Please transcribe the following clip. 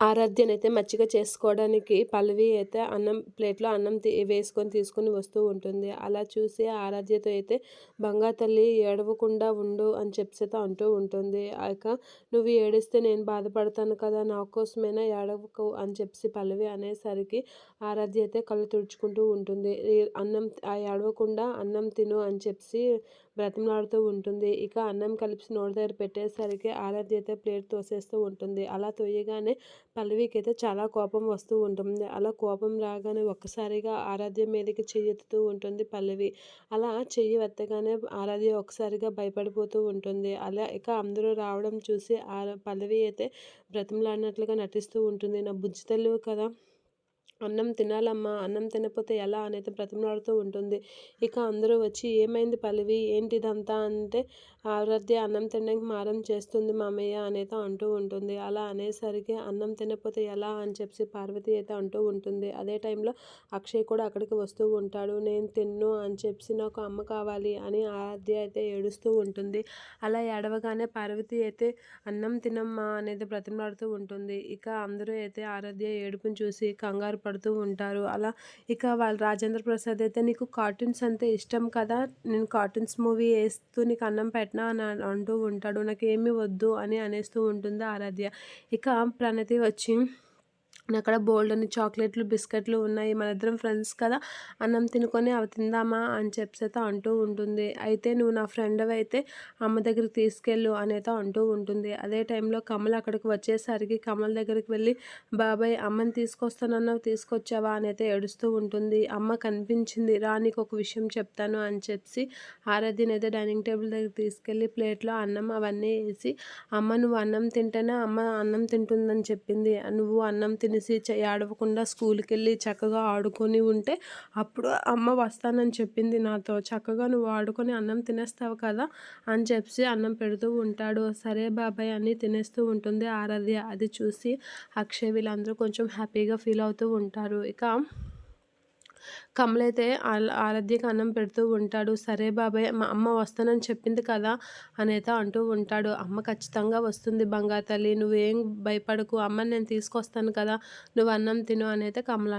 ఆరాధ్యనైతే మచ్చిక చేసుకోవడానికి పల్లవి అయితే అన్నం ప్లేట్లో అన్నం వేసుకొని తీసుకుని వస్తూ ఉంటుంది. అలా చూసి ఆరాధ్యతో అయితే బంగారు తల్లి ఏడవకుండా ఉండు అని చెప్పితే అంటూ ఉంటుంది. ఇక నువ్వు ఏడిస్తే నేను బాధపడతాను కదా నా కోసమైనా ఏడవకు అని చెప్పి పల్లవి అనేసరికి ఆరాధ్య అయితే కళ్ళు తుడుచుకుంటూ ఉంటుంది. అన్నం ఏడవకుండా అన్నం తిను అని చెప్పి బ్రతిమలాడుతూ ఉంటుంది. ఇక అన్నం కలిపి నోటి దగ్గర పెట్టేసరికి ఆరాధ్య అయితే ప్లేట్ తోసేస్తూ ఉంటుంది. అలా తోయగానే పల్లవికి అయితే చాలా కోపం వస్తూ ఉంటుంది. అలా కోపం రాగానే ఒక్కసారిగా ఆరాధ్య మీదకి చెయ్యెత్తుతూ ఉంటుంది పల్లవి. అలా చెయ్యి ఎత్తగానే ఆరాధ్య ఒకసారిగా భయపడిపోతూ ఉంటుంది. అలా ఇక అందరూ రావడం చూసి ఆ పల్లవి అయితే బ్రతిమలాడినట్లుగా నటిస్తూ ఉంటుంది. నా బుజ్జి తెలివి కదా? అన్నం తినాలమ్మా అన్నం తినకపోతే ఎలా అనేది బ్రతిమలాడుతూ ఉంటుంది. ఇక అందరూ వచ్చి ఏమైంది పల్లవి? ఏంటిదంతా? అంటే ఆరాధ్య అన్నం తినడానికి మారం చేస్తుంది మామయ్య అనేది అంటూ ఉంటుంది. అలా అనేసరికి అన్నం తినకపోతే ఎలా? అని చెప్పి పార్వతి అయితే అంటూ ఉంటుంది. అదే టైంలో అక్షయ్ కూడా అక్కడికి వస్తూ ఉంటాడు. నేను తిన్ను అని చెప్పి నాకు అమ్మ కావాలి అని ఆరాధ్య అయితే ఏడుస్తూ ఉంటుంది. అలా ఏడవగానే పార్వతి అయితే అన్నం తినమ్మా అనేది బ్రతిమలాడుతూ ఉంటుంది. ఇక అందరూ అయితే ఆరాధ్య ఏడుపుని చూసి కంగారు పడుతూ ఉంటారు. అలా ఇక వాళ్ళ రాజేంద్ర ప్రసాద్ అయితే నీకు కార్టూన్స్ అంటే ఇష్టం కదా? నేను కార్టూన్స్ మూవీ వేస్తూ నీకు అన్నం పెట్టినా అని అంటూ ఉంటాడు. నాకు ఏమి వద్దు అని అనేస్తూ ఉంటుంది ఆరాధ్య. ఇక ప్రణతి వచ్చి అక్కడ బోల్డ్ అని చాక్లెట్లు బిస్కెట్లు ఉన్నాయి. మనిద్దరం ఫ్రెండ్స్ కదా. అన్నం తినుకొని అవి తిందామా అని చెప్పేత అంటూ ఉంటుంది. అయితే నువ్వు నా ఫ్రెండ్ అయితే అమ్మ దగ్గరికి తీసుకెళ్ళు అనేత అంటూ ఉంటుంది. అదే టైంలో కమల్ అక్కడికి వచ్చేసరికి కమల్ దగ్గరికి వెళ్ళి బాబాయ్ అమ్మని తీసుకొస్తానన్నావు తీసుకొచ్చావా? అనైతే ఏడుస్తూ ఉంటుంది. అమ్మ కనిపించింది రా నీకు ఒక విషయం చెప్తాను అని చెప్పి ఆరాధ్యని అయితే డైనింగ్ టేబుల్ దగ్గర తీసుకెళ్ళి ప్లేట్లో అన్నం అవన్నీ వేసి అమ్మ నువ్వు అన్నం తింటేనే అమ్మ అన్నం తింటుందని చెప్పింది. నువ్వు అన్నం తిని అనేసి ఏడవకుండా స్కూల్కి వెళ్ళి చక్కగా ఆడుకొని ఉంటే అప్పుడు అమ్మ వస్తానని చెప్పింది నాతో. చక్కగా నువ్వు ఆడుకొని అన్నం తినేస్తావు కదా అని చెప్పి అన్నం పెడుతూ ఉంటాడు. సరే బాబాయ్ అని తినేస్తూ ఉంటుంది ఆరాధ్య. అది చూసి అక్షయ్ వీళ్ళందరూ కొంచెం హ్యాపీగా ఫీల్ అవుతూ ఉంటారు. ఇక కమలైతే ఆరాధ్యకి అన్నం పెడుతూ ఉంటాడు. సరే బాబాయ్ మా అమ్మ వస్తానని చెప్పింది కదా అనేత అంటూ ఉంటాడు. అమ్మ ఖచ్చితంగా వస్తుంది బంగారు తల్లి నువ్వేం భయపడకు అమ్మని నేను తీసుకొస్తాను కదా నువ్వు అన్నం తిను అనేది కమల